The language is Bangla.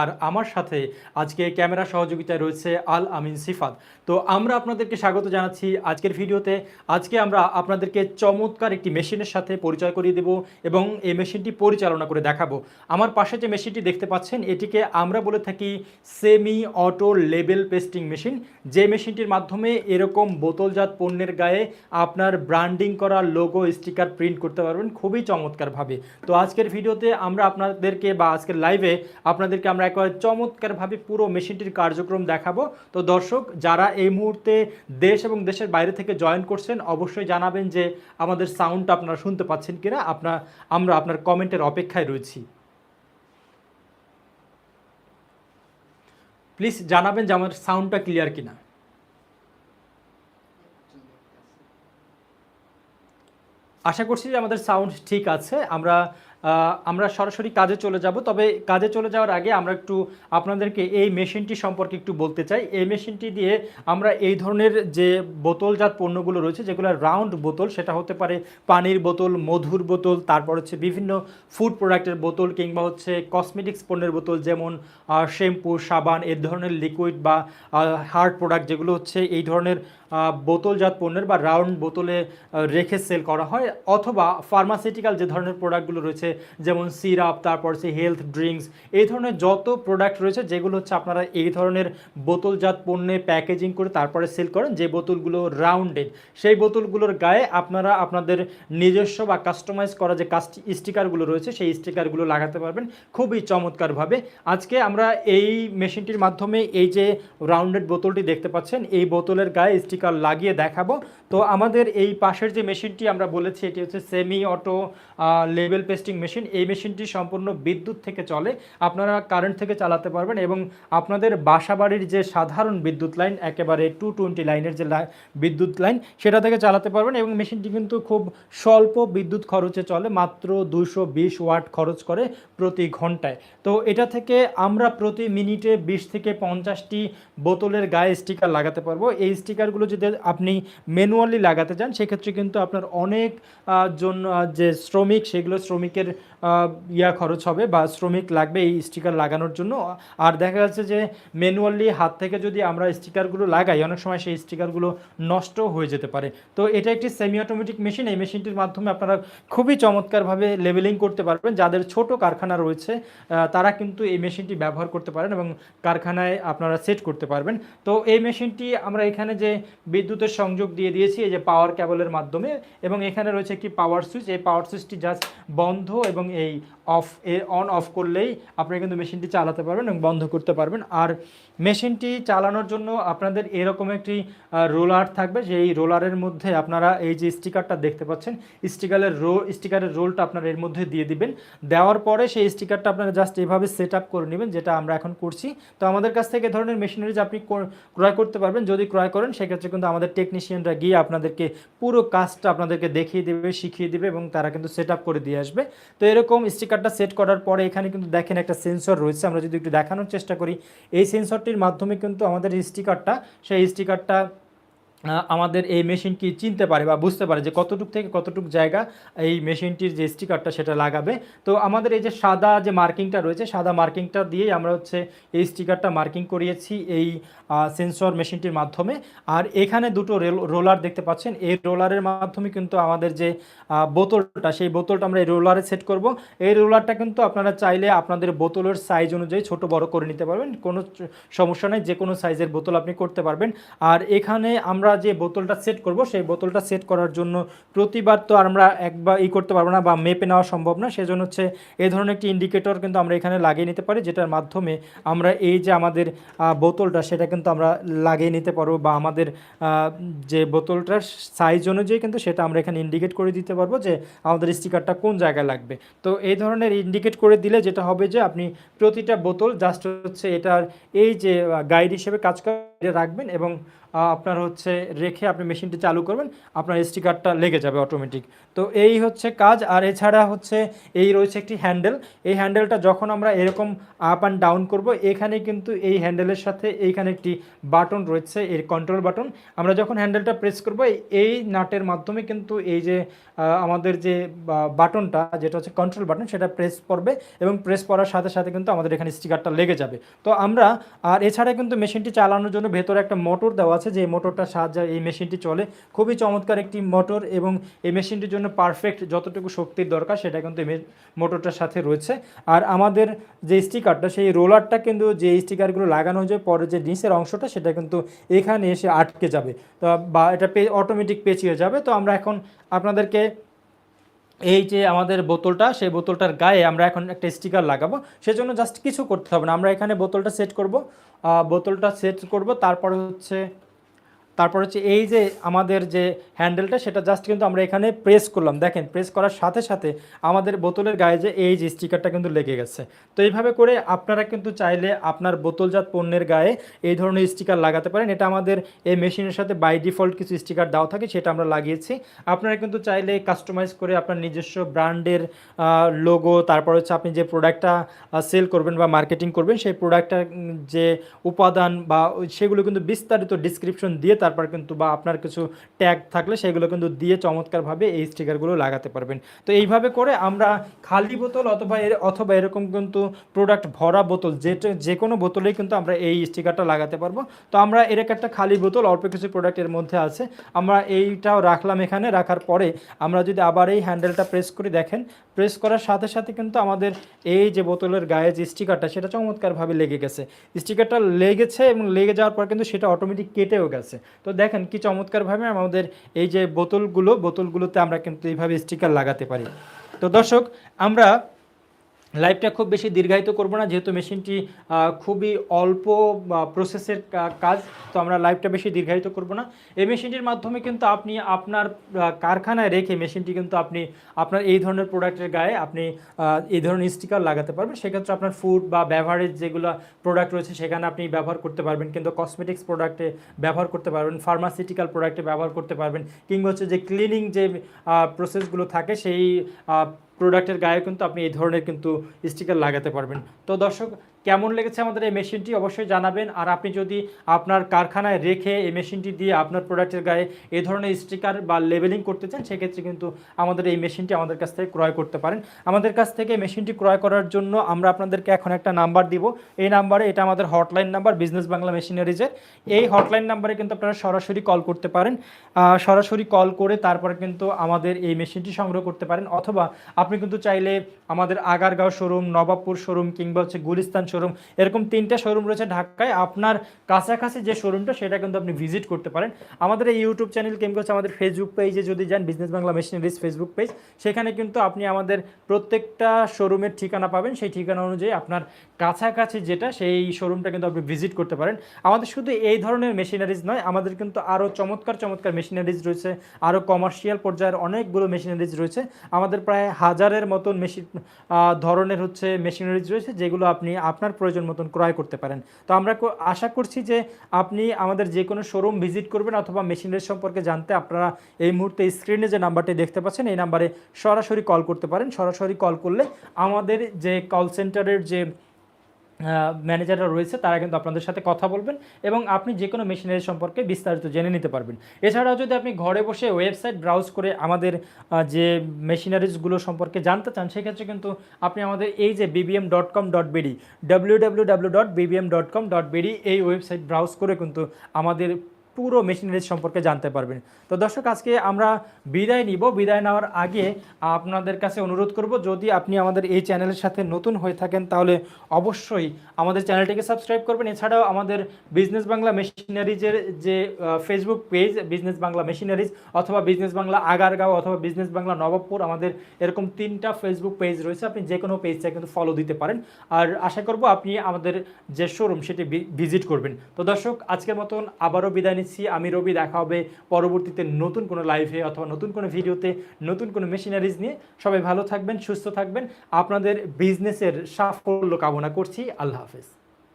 আর আমার সাথে আজকে ক্যামেরা সহযোগিতায় রয়েছে আল আমিন সিফাত। তো আমরা আপনাদেরকে স্বাগত জানাচ্ছি আজকের ভিডিওতে। আজকে আমরা আপনাদেরকে চমৎকার একটি মেশিনের সাথে পরিচয় করিয়ে দেব এবং এই মেশিনটি পরিচালনা করে দেখাবো। আমার পাশে যে মেশিনটি দেখতে পাচ্ছেন, এটিকে আমরা বলে থাকি semi auto label pasting machine. যে মেশিনটির মাধ্যমে এরকম বোতলজাত পণ্যের গায়ে আপনার ব্র্যান্ডিং করা লোগো, স্টিকার প্রিন্ট করতে পারবেন খুবই চমৎকারভাবে। তো আজকের ভিডিওতে আমরা আপনাদেরকে বা আজকের লাইভে আপনাদেরকে আমরা একবার চমৎকারভাবে পুরো মেশিনটির কার্যক্রম দেখাবো। তো দর্শক, যারা এই মুহূর্তে দেশ এবং দেশের বাইরে থেকে জয়েন করছেন, অবশ্যই জানাবেন যে আমাদের সাউন্ডটা আপনারা শুনতে পাচ্ছেন কিনা। আপনার আমরা আপনার কমেন্টের অপেক্ষায় রয়েছি। প্লিজ জানাবেন যে আমার সাউন্ডটা ক্লিয়ার কিনা। আশা করছি যে আমাদের সাউন্ড ঠিক আছে। আমরা আমরা সরাসরি কাজে চলে যাব। তবে কাজে চলে যাওয়ার আগে আমরা একটু আপনাদেরকে এই মেশিনটি সম্পর্কে একটু বলতে চাই। এই মেশিনটি দিয়ে আমরা এই ধরনের যে বোতলজাত পণ্যগুলো রয়েছে, যেগুলো রাউন্ড বোতল, সেটা হতে পারে পানির বোতল, মধুর বোতল, তারপর হচ্ছে বিভিন্ন ফুড প্রোডাক্টের বোতল কিংবা হচ্ছে কসমেটিক্স পণ্যের বোতল, যেমন শ্যাম্পু, সাবান এর ধরনের লিকুইড বা হার্ড প্রোডাক্ট যেগুলো হচ্ছে এই ধরনের বোতলজাত পণ্যের বা রাউন্ড বোতলে রেখে সেল করা হয়, অথবা ফার্মাসিউটিক্যাল যে ধরনের প্রোডাক্টগুলো রয়েছে, যেমন সিরাপ, তারপর হচ্ছে হেলথ ড্রিঙ্কস এই ধরনের যত প্রোডাক্ট রয়েছে, যেগুলো হচ্ছে আপনারা এই ধরনের বোতলজাত পণ্যে প্যাকেজিং করে তারপরে সেল করেন, যে বোতলগুলো রাউন্ডেড সেই বোতলগুলোর গায়ে আপনারা আপনাদের নিজস্ব বা কাস্টমাইজ করা যে কাস্ট স্টিকারগুলো রয়েছে, সেই স্টিকারগুলো লাগাতে পারবেন, খুবই চমৎকারভাবে। আজকে আমরা এই মেশিনটির মাধ্যমে এই যে রাউন্ডেড বোতলটি দেখতে পাচ্ছেন, এই বোতলের গায়ে স্টিকার লাগিয়ে দেখাবো। তো আমাদের এই পাশের যে মেশিনটি আমরা বলেছি, এটি হচ্ছে সেমি অটো লেভেল পেস্টিং মেশিন এই মেশিনটি সম্পূর্ণ বিদ্যুৎ থেকে চলে। আপনারা কারেন্ট থেকে চালাতে পারবেন এবং আপনাদের বাসাবাড়ির যে সাধারণ বিদ্যুৎ লাইন, একেবারে টু টোয়েন্টি লাইনের যে বিদ্যুৎ লাইন, সেটা থেকে চালাতে পারবেন এবং মেশিনটি কিন্তু খুব স্বল্প বিদ্যুৎ খরচে চলে, মাত্র দুশো ওয়াট খরচ করে প্রতি ঘন্টায়। তো এটা থেকে আমরা প্রতি মিনিটে বিশ থেকে পঞ্চাশটি বোতলের গায়ে স্টিকার লাগাতে পারব। এই স্টিকারগুলো যদি আপনি ম্যানুয়ালি লাগাতে চান, সেক্ষেত্রে কিন্তু আপনার অনেক জন্য যে শ্রমিক, সেগুলো শ্রমিকের ইয়া খরচ হবে বা শ্রমিক লাগবে এই স্টিকার লাগানোর জন্য। আর দেখা যাচ্ছে যে ম্যানুয়ালি হাত থেকে যদি আমরা স্টিকারগুলো লাগাই, অনেক সময় সেই স্টিকারগুলো নষ্ট হয়ে যেতে পারে। তো এটা একটি সেমি অটোমেটিক মেশিন এই মেশিনটির মাধ্যমে আপনারা খুবই চমৎকারভাবে লেভেলিং করতে পারবেন। যাদের ছোট কারখানা রয়েছে তারা কিন্তু এই মেশিনটি ব্যবহার করতে পারেন এবং কারখানায় আপনারা সেট করতে পারবেন। তো এই মেশিনটি আমরা এখানে যে বিদ্যুতের সংযোগ দিয়ে দিয়েছি, এই যে পাওয়ার কেবলের মাধ্যমে, এবং এখানে রয়েছে একটি পাওয়ার সুইচ এই পাওয়ার সুইচটি জাস্ট বন্ধ এবং এই অফ এ অন অফ করলেই আপনারা কিন্তু মেশিনটি চালাতে পারবেন এবং বন্ধ করতে পারবেন। আর মেশিনটি চালানোর জন্য আপনাদের এরকম একটি রোলার থাকবে। যেই রোলারের মধ্যে আপনারা এই যে স্টিকারটা দেখতে পাচ্ছেন স্টিকারের রো স্টিকারের রোলটা আপনারা এর মধ্যে দিয়ে দিবেন। দেওয়ার পরে সেই স্টিকারটা আপনারা জাস্ট এভাবে সেট আপ করে নেবেন, যেটা আমরা এখন করছি। তো আমাদের কাছ থেকে ধরনের মেশিনারিজ আপনি কর- ক্রয় করতে পারবেন। যদি ক্রয় করেন, সেক্ষেত্রে কিন্তু আমাদের টেকনিশিয়ানরা গিয়ে আপনাদেরকে পুরো কাজটা আপনাদেরকে দেখিয়ে দেবে, শিখিয়ে দেবে এবং তারা কিন্তু সেট করে দিয়ে আসবে। তো এরকম স্টিকারটা সেট করার পরে এখানে কিন্তু দেখেন একটা সেন্সর রয়েছে। আমরা যদি একটু দেখানোর চেষ্টা করি, এই সেন্সরটির মাধ্যমে কিন্তু আমাদের স্টিকারটা, সেই স্টিকারটা আমাদের এই মেশিনটি চিনতে পারে বা বুঝতে পারে যে কতটুক থেকে কতটুক জায়গা এই মেশিনটির যে স্টিকারটা সেটা লাগাবে। তো আমাদের এই যে সাদা যে মার্কিংটা রয়েছে, সাদা মার্কিংটা দিয়েই আমরা হচ্ছে এই স্টিকারটা মার্কিং করিয়েছি এই সেন্সর মেশিনটির মাধ্যমে। আর এখানে দুটো রোলার দেখতে পাচ্ছেন। এই রোলারের মাধ্যমে কিন্তু আমাদের যে বোতলটা, সেই বোতলটা আমরা এই রোলারে সেট করব। এই রোলারটা কিন্তু আপনারা চাইলে আপনাদের বোতলের সাইজ অনুযায়ী ছোট বড় করে নিতে পারবেন। কোনো সমস্যা নেই যে কোনো সাইজের বোতল আপনি করতে পারবেন। আর এখানে আমরা যে বোতলটা সেট করব, সেই বোতলটা সেট করার জন্য প্রতিবার তো আমরা একবার ই করতে পারব না বা মেপে নেওয়া সম্ভব না। সেজন্য হচ্ছে এই ধরনের একটি ইন্ডিকেটর কিন্তু আমরা এখানে লাগিয়ে নিতে পারি, যেটার মাধ্যমে আমরা এই যে আমাদের বোতলটা, সেটা কিন্তু আমরা লাগিয়ে নিতে পারব বা আমাদের যে বোতলটার সাইজ অনুযায়ী কিন্তু সেটা আমরা এখানে ইন্ডিকেট করে দিতে পারব যে আমাদের স্টিকারটা কোন জায়গায় লাগবে। তো এই ধরনের ইন্ডিকেট করে দিলে যেটা হবে যে আপনি প্রতিটা বোতল জাস্ট হচ্ছে এটার এই যে গাইড হিসেবে কাজ করে রাখবেন এবং আপনার হচ্ছে রেখে আপনি মেশিনটি চালু করবেন, আপনার স্টিকারটা লেগে যাবে অটোমেটিক তো এই হচ্ছে কাজ, আর এছাড়া হচ্ছে এই রয়েছে একটি হ্যান্ডেল এই হ্যান্ডেলটা যখন আমরা এরকম আপ অ্যান্ড ডাউন করব, এখানে কিন্তু এই হ্যান্ডেলের সাথে এইখানে একটি বাটন রয়েছে, এর কন্ট্রোল বাটন আমরা যখন হ্যান্ডেলটা প্রেস করব, এই নাটের মাধ্যমে কিন্তু এই যে আমাদের যে বাটনটা যেটা হচ্ছে কন্ট্রোল বাটন সেটা প্রেস করবে এবং প্রেস করার সাথে সাথে কিন্তু আমাদের এখানে স্টিকারটা লেগে যাবে। তো আমরা, আর এছাড়া কিন্তু মেশিনটি চালানোর জন্য ভেতরে একটা মোটর দেওয়া আছে যে মোটরটার সাহায্যে এই মেশিনটি চলে। খুবই চমৎকার একটি মোটর এবং এই মেশিনটির জন্য পারফেক্ট যতটুকু শক্তির দরকার সেটা কিন্তু এই মোটরটার সাথে রয়েছে। আর আমাদের যে স্টিকারটা সেই রোলারটা কিন্তু যে স্টিকারগুলো লাগানো হয়েছে পরে যে নিচের অংশটা, সেটা কিন্তু এখানে এসে আটকে যাবে। তো বা এটা পে অটোমেটিক পেঁচিয়ে যাবে। তো আমরা এখন আপনাদেরকে এই যে আমাদের বোতলটা, সেই বোতলটার গায়ে আমরা এখন একটা স্টিকার লাগাবো। সেজন্য জাস্ট কিছু করতে হবে না। আমরা এখানে বোতলটা সেট করব। বোতলটা সেট করব। তারপরে হচ্ছে তারপর হচ্ছে এই যে আমাদের যে হ্যান্ডেলটা, সেটা জাস্ট কিন্তু আমরা এখানে প্রেস করলাম। দেখেন প্রেস করার সাথে সাথে আমাদের বোতলের গায়ে যে এই যে স্টিকারটা কিন্তু লেগে গেছে। তো এইভাবে করে আপনারা কিন্তু চাইলে আপনার বোতলজাত পণ্যের গায়ে এই ধরনের স্টিকার লাগাতে পারেন। এটা আমাদের এই মেশিনের সাথে বাই ডিফল্ট কিছু স্টিকার দেওয়া থাকে, সেটা আমরা লাগিয়েছি। আপনারা কিন্তু চাইলে কাস্টমাইজ করে আপনার নিজস্ব ব্র্যান্ডের লোগো তারপর হচ্ছে আপনি যে প্রোডাক্টটা সেল করবেন বা মার্কেটিং করবেন, সেই প্রোডাক্টটার যে উপাদান বা সেগুলো কিন্তু বিস্তারিত ডিসক্রিপশন দিয়ে তারপর কিন্তু বা আপনার কিছু ট্যাগ থাকলে সেগুলো কিন্তু দিয়ে চমৎকারভাবে এই স্টিকারগুলো লাগাতে পারবেন। তো এইভাবে করে আমরা খালি বোতল অথবা এর, অথবা এরকম কিন্তু প্রোডাক্ট ভরা বোতল যে যে কোনো বোতলেই কিন্তু আমরা এই স্টিকারটা লাগাতে পারব। তো আমরা এর একটা খালি বোতল, অল্প কিছু প্রোডাক্টের মধ্যে আছে। আমরা এইটাও রাখলাম এখানে, রাখার পরে আমরা যদি আবার এই হ্যান্ডেলটা প্রেস করি, দেখেন প্রেস করার সাথে সাথে কিন্তু আমাদের এই যে বোতলের গায়ে যে স্টিকারটা সেটা চমৎকারভাবে লেগে গেছে। স্টিকারটা লেগেছে এবং লেগে যাওয়ার পর কিন্তু সেটা অটোমেটিক কেটেও গেছে। তো দেখেন কি চমৎকারভাবে আমাদের এই যে বোতলগুলো, বোতলগুলোতে আমরা কিন্তু এইভাবে স্টিকার লাগাতে পারি। তো দর্শক, আমরা লাইভটা খুব বেশি দীর্ঘায়িত করব না, যেহেতু মেশিনটি খুবই অল্প প্রসেসের কাজ, তো আমরা লাইফটা বেশি দীর্ঘায়িত করব না। এই মেশিনটির মাধ্যমে কিন্তু আপনি আপনার কারখানায় রেখে মেশিনটি কিন্তু আপনি, আপনার এই ধরনের প্রোডাক্টের গায়ে আপনি এই ধরনের স্টিকার লাগাতে পারবেন। সেক্ষেত্রে আপনার ফুড বা ব্যবহারের যেগুলো প্রোডাক্ট রয়েছে, সেখানে আপনি ব্যবহার করতে পারবেন। কিন্তু কসমেটিক্স প্রোডাক্টে ব্যবহার করতে পারবেন ফার্মাসিউটিক্যাল প্রোডাক্টে ব্যবহার করতে পারবেন, কিংবা হচ্ছে যে ক্লিনিং যে প্রসেসগুলো থাকে, সেই প্রোডাক্টের গায়ে কিন্তু আপনি এই ধরনের কিন্তু স্টিকার লাগাতে পারবেন। তো দর্শক কেমন লেগেছে আমাদের এই মেশিনটি অবশ্যই জানাবেন। আর আপনি যদি আপনার কারখানায় রেখে এই মেশিনটি দিয়ে আপনার প্রোডাক্টের গায়ে এই ধরনের স্টিকার বা লেবেলিং করতে চান, সেক্ষেত্রে কিন্তু আমাদের এই মেশিনটি আমাদের কাছ থেকে ক্রয় করতে পারেন। আমাদের কাছ থেকে মেশিনটি ক্রয় করার জন্য আমরা আপনাদেরকে এখন একটা নাম্বার দিব। এই নাম্বারে এটা আমাদের হটলাইন নাম্বার, বিজনেস বাংলা মেশিনারিজের। এই হটলাইন নাম্বারে কিন্তু আপনারা সরাসরি কল করতে পারেন। সরাসরি কল করে তারপরে কিন্তু আমাদের এই মেশিনটি সংগ্রহ করতে পারেন। অথবা আপনি কিন্তু চাইলে আমাদের আগারগাঁও শোরুম, নবাবপুর শোরুম কিংবা হচ্ছে গুলিস্তান এরকম তিনটা শোরুম রয়েছে ঢাকায়। আপনার কাছাকাছি যে শোরুমটা সেটা কিন্তু আপনি ভিজিট করতে পারেন। আমাদের এই ইউটিউব চ্যানেল কিংবা হচ্ছে আমাদের ফেসবুক পেজে যদি যান business Bangla machineries Facebook page সেখানে কিন্তু আপনি আমাদের প্রত্যেকটা শোরুমের ঠিকানা পাবেন। সেই ঠিকানা অনুযায়ী আপনার কাছাকাছি যেটা, সেই শোরুমটা কিন্তু আপনি ভিজিট করতে পারেন। আমাদের শুধু এই ধরনের মেশিনারিজ নয়, আমাদের কিন্তু আরও চমৎকার চমৎকার মেশিনারিজ রয়েছে। আরও কমার্শিয়াল পর্যায়ের অনেকগুলো মেশিনারিজ রয়েছে। আমাদের প্রায় হাজারের মতন মেশিন ধরনের হচ্ছে মেশিনারিজ রয়েছে, যেগুলো আপনি আপনার প্রয়োজন মতন ক্রয় করতে পারেন। তো আমরা আশা করছি যে আপনি আমাদের যে কোনো শোরুম ভিজিট করবেন অথবা মেশিনের সম্পর্কে জানতে আপনারা এই মুহূর্তে স্ক্রিনে যে নাম্বারটি দেখতে পাচ্ছেন, এই নাম্বারে সরাসরি কল করতে পারেন। সরাসরি কল করলে আমাদের যে কল সেন্টারের যে ম্যানেজাররা রয়েছে, তারা কিন্তু আপনাদের সাথে কথা বলবেন এবং আপনি যে কোনো মেশিনারি সম্পর্কে বিস্তারিত জেনে নিতে পারবেন। এছাড়াও যদি আপনি ঘরে বসে ওয়েবসাইট ব্রাউজ করে আমাদের যে মেশিনারিজগুলো সম্পর্কে জানতে চান, সেক্ষেত্রে কিন্তু আপনি আমাদের এই যে BBM dot com dot BD W W W dot BBM dot com dot BD এই ওয়েবসাইট ব্রাউজ করে কিন্তু আমাদের পুরো মেশিনারিজ সম্পর্কে জানতে পারবেন। তো দর্শক, আজকে আমরা বিদায় নিব। বিদায় নেওয়ার আগে আপনাদের কাছে অনুরোধ করব, যদি আপনি আমাদের এই চ্যানেলের সাথে নতুন হয়ে থাকেন, তাহলে অবশ্যই আমাদের চ্যানেলটিকে সাবস্ক্রাইব করবেন। এছাড়াও আমাদের বিজনেস বাংলা মেশিনারিজের যে Facebook page business Bangla machineries অথবা বিজনেস বাংলা আগারগাঁও অথবা বিজনেস বাংলা নবাবপুর আমাদের এরকম তিনটা ফেসবুক পেজ রয়েছে। আপনি যে কোনো পেজটা কিন্তু ফলো দিতে পারেন। আর আশা করব আপনি আমাদের যে শোরুম সেটি ভিজিট করবেন। তো দর্শক, আজকের মতন আবারও বিদায় নিচ্ছি আমি রবি, দেখা হবে পরবর্তীতে নতুন কোনো লাইভে অথবা নতুন কোনো ভিডিওতে নতুন কোনো মেশিনারিজ নিয়ে। সবাই ভালো থাকবেন, সুস্থ থাকবেন। আপনাদের বিজনেসের সাফল্য কামনা করছি। আল্লাহ হাফেজ।